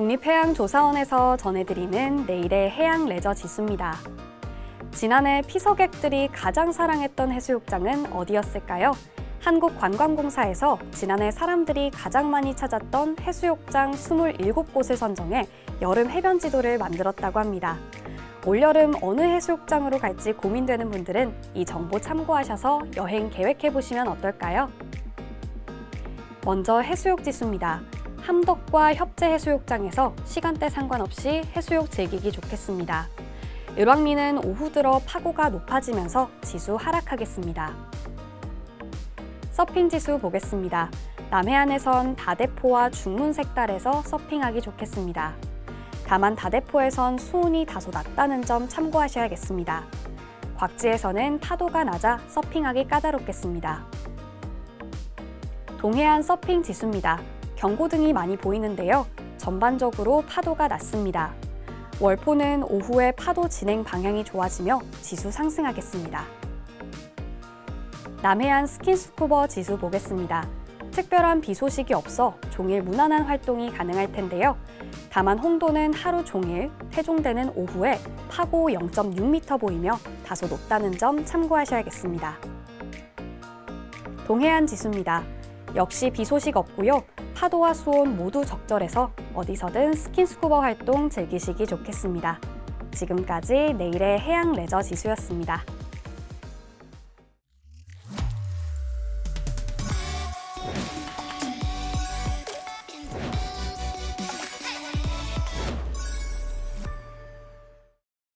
국립해양조사원에서 전해드리는 내일의 해양 레저 지수입니다. 지난해 피서객들이 가장 사랑했던 해수욕장은 어디였을까요? 한국관광공사에서 지난해 사람들이 가장 많이 찾았던 해수욕장 27곳을 선정해 여름 해변 지도를 만들었다고 합니다. 올여름 어느 해수욕장으로 갈지 고민되는 분들은 이 정보 참고하셔서 여행 계획해 보시면 어떨까요? 먼저 해수욕 지수입니다. 함덕과 협재 해수욕장에서 시간대 상관없이 해수욕 즐기기 좋겠습니다. 을왕리는 오후 들어 파고가 높아지면서 지수 하락하겠습니다. 서핑 지수 보겠습니다. 남해안에선 다대포와 중문색달에서 서핑하기 좋겠습니다. 다만 다대포에선 수온이 다소 낮다는 점 참고하셔야겠습니다. 곽지에서는 타도가 낮아 서핑하기 까다롭겠습니다. 동해안 서핑 지수입니다. 경고등이 많이 보이는데요. 전반적으로 파도가 낮습니다. 월포는 오후에 파도 진행 방향이 좋아지며 지수 상승하겠습니다. 남해안 스킨스쿠버 지수 보겠습니다. 특별한 비 소식이 없어 종일 무난한 활동이 가능할 텐데요. 다만 홍도는 하루 종일, 태종대는 오후에 파고 0.6m 보이며 다소 높다는 점 참고하셔야겠습니다. 동해안 지수입니다. 역시 비 소식 없고요. 파도와 수온 모두 적절해서 어디서든 스킨스쿠버 활동 즐기시기 좋겠습니다. 지금까지 내일의 해양 레저 지수였습니다.